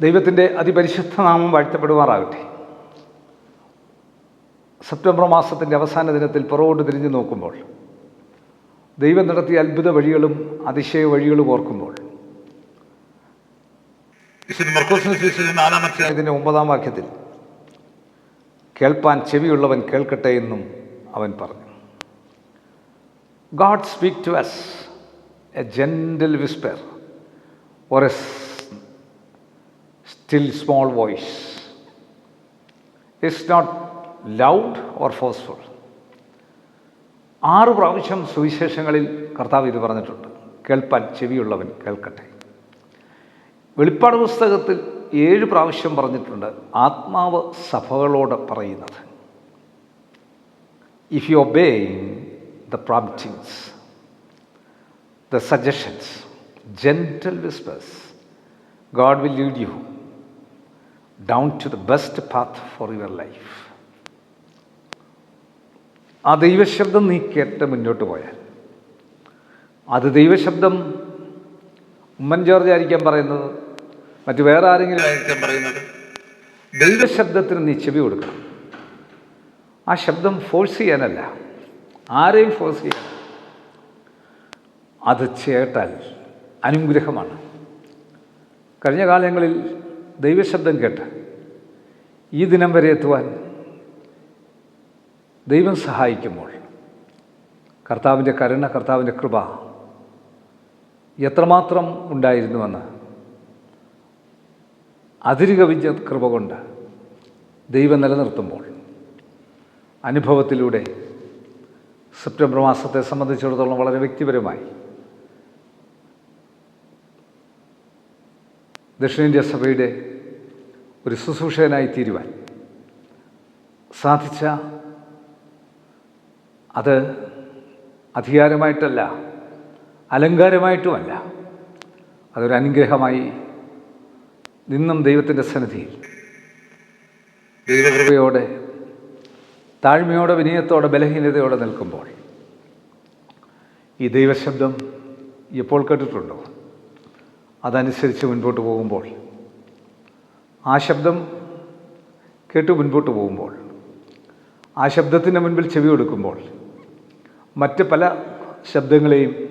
ദൈവത്തിന്റെ അതിപരിശുദ്ധ നാമം വാഴ്ത്തപ്പെടുമാറാകട്ടെ. സെപ്റ്റംബർ മാസത്തിന്റെ അവസാന ദിനത്തിൽ പുറകോട്ട് തിരിഞ്ഞു നോക്കുമ്പോൾ ദൈവം നടത്തിയ അത്ഭുത വഴികളും അതിശയ വഴികളും ഓർക്കുമ്പോൾ ഇതിന്റെ ഒമ്പതാം വാക്യത്തിൽ കേൾപ്പാൻ ചെവിയുള്ളവൻ കേൾക്കട്ടെ എന്നും അവൻ പറഞ്ഞു. God speak to us a gentle whisper or a still small voice. It's not loud or forceful. ആറ് പ്രാവശ്യം സുവിശേഷങ്ങളിൽ കർത്താവ് ഇത് പറഞ്ഞിട്ടുണ്ട് കേൾപ്പാൻ ചെവിയുള്ളവൻ കേൾക്കട്ടെ വെളിപ്പാട് പുസ്തകത്തിൽ ഏഴ് പ്രാവശ്യം പറഞ്ഞിട്ടുണ്ട് ആത്മാവ് സഭകളോട് പറയുന്നത് if you obey the promptings the suggestions gentle whispers God will lead you down to the best path for your life ആ ദൈവശബ്ദം നീ കേട്ട് മുന്നോട്ട് പോയാൽ അത് ദൈവശബ്ദം ഉമ്മൻ ജോർജ് ആയിരിക്കാൻ പറയുന്നത് മറ്റു വേറെ ആരെങ്കിലും ആയിരിക്കാൻ പറയുന്നത്? ദൈവശബ്ദത്തിന് നീ ചെവി കൊടുക്കണം. ആ ശബ്ദം ഫോഴ്സ് ചെയ്യാനല്ല ആരെയും ഫോഴ്സ് ചെയ്യാൻ. അത് ചേട്ടാൽ അനുഗ്രഹമാണ്. കഴിഞ്ഞ കാലങ്ങളിൽ ദൈവശബ്ദം കേട്ട് ഈ ദിനം വരെ എത്തുവാൻ ദൈവം സഹായിക്കുമ്പോൾ കർത്താവിന്റെ കരുണ കർത്താവിന്റെ കൃപ എത്രമാത്രം ഉണ്ടായിരുന്നുവെന്ന് അതിരുകവിഞ്ഞ കൃപ കൊണ്ട് ദൈവം നിലനിർത്തുമ്പോൾ അനുഭവത്തിലൂടെ സെപ്റ്റംബർ മാസത്തെ സംബന്ധിച്ചിടത്തോളം വളരെ വ്യക്തിപരമായി ദക്ഷിണേന്ത്യ സഭയുടെ ഒരു ശുശ്രൂഷകനായി തീരുവാൻ സാധിച്ച അത് അധികാരമായിട്ടല്ല അലങ്കാരമായിട്ടുമല്ല. അതൊരു അനുഗ്രഹമായി നിന്നും ദൈവത്തിന്റെ സന്നിധിയിൽ ദൈവകൃപയോടെ താഴ്മയോടെ വിനയത്തോടെ ബലഹീനതയോടെ നിൽക്കുമ്പോൾ ഈ ദൈവശബ്ദം എപ്പോൾ കേട്ടിട്ടുണ്ടോ? അതനുസരിച്ച് മുൻപോട്ട് പോകുമ്പോൾ. ആ ശബ്ദം കേട്ട് മുൻപോട്ട് പോകുമ്പോൾ. ആ ശബ്ദത്തിന്റെ മുൻപിൽ ചെവി കൊടുക്കുമ്പോൾ. മറ്റ് പല ശബ്ദങ്ങളെയും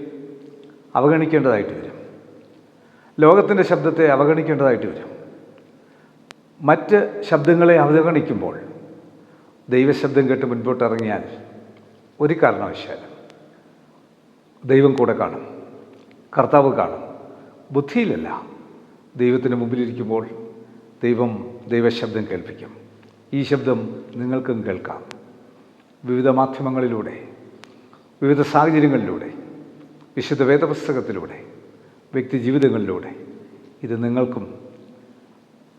അവഗണിക്കേണ്ടതായിട്ട് വരും. ലോകത്തിന്റെ ശബ്ദത്തെ അവഗണിക്കേണ്ടതായിട്ട് വരും. മറ്റ് ശബ്ദങ്ങളെ അവഗണിക്കുമ്പോൾ ദൈവശബ്ദം കേട്ട് മുൻപോട്ടിറങ്ങിയാൽ ഒരു കാരണവശാലും ദൈവം കൂടെ കാണും. കർത്താവ് കാണും. ബുദ്ധിയിലല്ല. ദൈവത്തിന് മുമ്പിലിരിക്കുമ്പോൾ ദൈവം ദൈവശബ്ദം കേൾപ്പിക്കും. ഈ ശബ്ദം നിങ്ങൾക്കും കേൾക്കാം. വിവിധ മാധ്യമങ്ങളിലൂടെ വിവിധ സാഹചര്യങ്ങളിലൂടെ വിശുദ്ധ വേദപുസ്തകത്തിലൂടെ വ്യക്തി ജീവിതങ്ങളിലൂടെ ഇത് നിങ്ങൾക്കും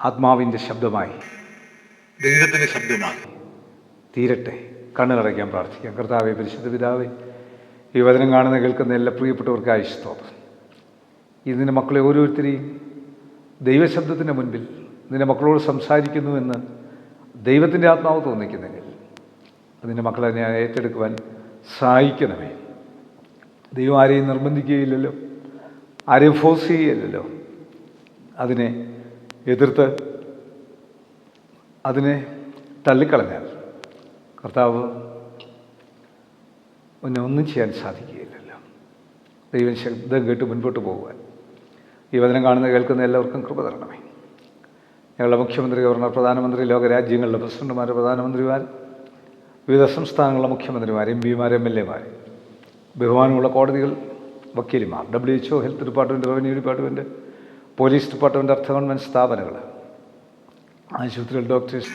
ആത്മാവിന്റെ ശബ്ദമായി ദൈവത്തിന്റെ ശബ്ദമായി തീരട്ടെ. കണ്ണുകളടയ്ക്കാൻ പ്രാർത്ഥിക്കാം. കർത്താവെ പരിശുദ്ധ പിതാവെ ഈ വചനം കാണുന്ന കേൾക്കുന്ന എല്ലാ പ്രിയപ്പെട്ടവർക്കായി സ്തോത്രം. ഇതിന്റെ മക്കളെ ഓരോരുത്തരെയും ദൈവശബ്ദത്തിന്റെ മുൻപിൽ നിന്റെ മക്കളോട് സംസാരിക്കുന്നു എന്ന് ദൈവത്തിന്റെ ആത്മാവ് തോന്നിക്കുന്നെങ്കിൽ അതിന്റെ മക്കളെ ഞാൻ ഏറ്റെടുക്കുവാൻ സഹായിക്കണമേ. ദൈവം ആരെയും നിർബന്ധിക്കുകയില്ലല്ലോ. ആരെയും ഫോഴ്സ് ചെയ്യുകയില്ലല്ലോ അതിനെ എതിർത്ത് അതിനെ തള്ളിക്കളഞ്ഞാൽ കർത്താവ് ഒന്നും ചെയ്യാൻ സാധിക്കുകയില്ലല്ലോ. ദൈവം ശബ്ദം കേട്ട് മുൻപോട്ട് പോകുവാൻ ഈ വചനം കാണുന്ന കേൾക്കുന്ന എല്ലാവർക്കും കൃപ തരണമേ. ഞങ്ങളുടെ മുഖ്യമന്ത്രി ഗവർണർ പ്രധാനമന്ത്രി ലോകരാജ്യങ്ങളുടെ പ്രസിഡന്റുമാർ പ്രധാനമന്ത്രിമാർ വിവിധ സംസ്ഥാനങ്ങളിലെ മുഖ്യമന്ത്രിമാർ എം പിമാർ എം എൽ എമാർ ബഹുമാനമുള്ള കോടതികൾ വക്കീലിമാർ W H O health department revenue department police department അർത്ഥ ഗവൺമെന്റ് സ്ഥാപനങ്ങൾ ആശുപത്രികൾ ഡോക്ടേഴ്സ്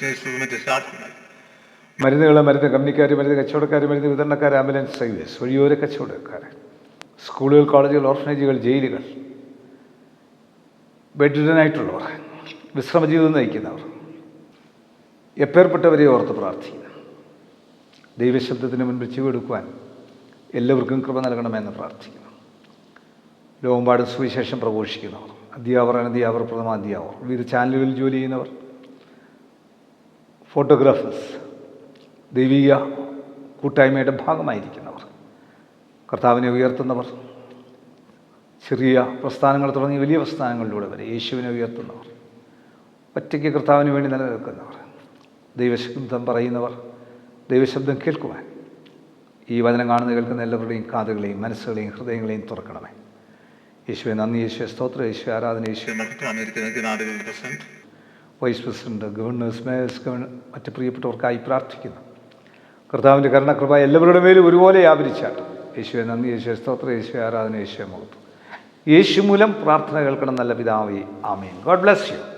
മരുന്നുകൾ മരുന്ന് കമ്പനിക്കാർ മരുന്ന് കച്ചവടക്കാർ മരുന്ന് വിതരണക്കാർ ആംബുലൻസ് സർവീസ് വഴിയോര കച്ചവടക്കാർ സ്കൂളുകൾ കോളേജുകൾ ഓർഫനേജുകൾ ജയിലുകൾ ബെഡ്രിഡനായിട്ടുള്ളവർ വിശ്രമജീവിതം നയിക്കുന്നവർ എപ്പേർപ്പെട്ടവരെ ഓർത്ത് പ്രാർത്ഥിക്കുന്നു ദൈവശബ്ദത്തിന് മുൻപിൽ ചുവെടുക്കുവാൻ എല്ലാവർക്കും കൃപ നൽകണമെന്ന് പ്രാർത്ഥിക്കുന്നു. ലോകമ്പാട് സുവിശേഷം പ്രഘോഷിക്കുന്നവർ അധ്യാപർ അനധ്യാപർ പ്രഥമ അധ്യാപർ വിവിധ ചാനലുകളിൽ ജോലി ചെയ്യുന്നവർ ഫോട്ടോഗ്രാഫേഴ്സ് ദൈവിക കൂട്ടായ്മയുടെ ഭാഗമായിരിക്കുന്നവർ കർത്താവിനെ ഉയർത്തുന്നവർ ചെറിയ പ്രസ്ഥാനങ്ങൾ തുടങ്ങി വലിയ പ്രസ്ഥാനങ്ങളിലൂടെ വരെ യേശുവിനെ ഉയർത്തുന്നവർ ഒറ്റയ്ക്ക് കർത്താവിന് വേണ്ടി നിലനിൽക്കുന്നവർ ദൈവശബ്ദം പറയുന്നവർ ദൈവശബ്ദം കേൾക്കുവാൻ ഈ വചനം കാണുന്ന കേൾക്കുന്ന എല്ലാവരുടെയും കാതുകളെയും മനസ്സുകളെയും ഹൃദയങ്ങളെയും തുറക്കണമേ. യേശുവെ നന്ദി യേശുവെ സ്തോത്ര യേശു ആരാധന യേശു vice president governors mayors governor മറ്റ് പ്രിയപ്പെട്ടവർക്കായി പ്രാർത്ഥിക്കുന്നു. കർത്താവിന്റെ കരുണകൃപ എല്ലാവരുടെ മേലും ഒരുപോലെ വ്യാപരിച്ചാട്ട്. യേശുവെ നന്ദി യേശുവെ സ്തോത്ര യേശുവെ ആരാധന യേശുവെ മുഖത്ത് യേശു മൂലം പ്രാർത്ഥന കേൾക്കണം നല്ല പിതാവേ. ആമേൻ. God bless you.